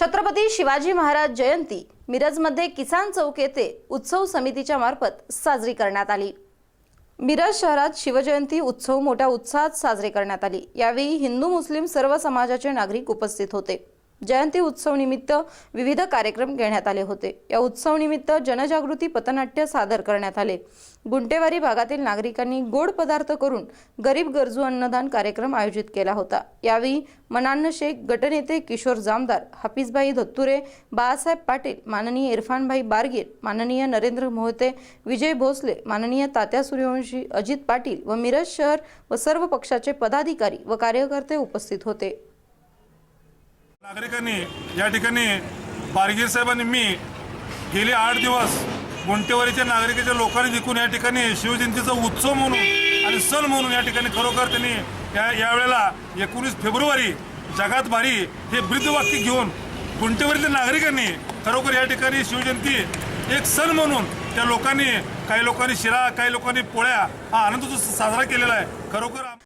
छत्रपती शिवाजी महाराज जयंती मिरजमध्ये किसान चौक येथे उत्सव समितीच्या मार्फत साजरी करण्यात आली. मिरज शहरात शिवजयंती उत्सव मोठ्या उत्साहात साजरे करण्यात आली. यावेळी हिंदू मुस्लिम सर्व समाजाचे नागरिक उपस्थित होते. जयंती उत्सव निमित्त विविध कार्यक्रम घेण्यात आले होते. या उत्सव निमित्त जनजागृती पथनाट्य सादर करण्यात आले. गुंटेवारी भागातील नागरिकांनी गोड पदार्थ करून गरीब गरजू अन्नदान कार्यक्रम आयोजित केला होता. यावेळी मनान्न शेख गटनेते किशोर जामदार हाफिजभाई धत्तुरे बाळासाहेब पाटील माननीय इरफानभाई बारगीर माननीय नरेंद्र मोहते विजय भोसले माननीय तात्या सूर्यवंशी अजित पाटील व मिरज शहर व सर्व पक्षाचे पदाधिकारी व कार्यकर्ते उपस्थित होते. नागरिकांनी या ठिकाणी बारगीर साहेबांनी मी गेले आठ दिवस गुंटेवारीच्या नागरिकांच्या लोकांनी जिंकून या ठिकाणी शिवजयंतीचा उत्सव म्हणून आणि सण म्हणून या ठिकाणी खरोखर त्यांनी या यावेळेला एकोणीस फेब्रुवारी जगात भारी हे ब्रीदवाक्य घेऊन गुंटेवारीच्या नागरिकांनी खरोखर या ठिकाणी शिवजयंती एक सण म्हणून त्या लोकांनी काही लोकांनी शिरा काही लोकांनी पोळ्या हा आनंद उत्सव साजरा केलेला आहे. खरोखर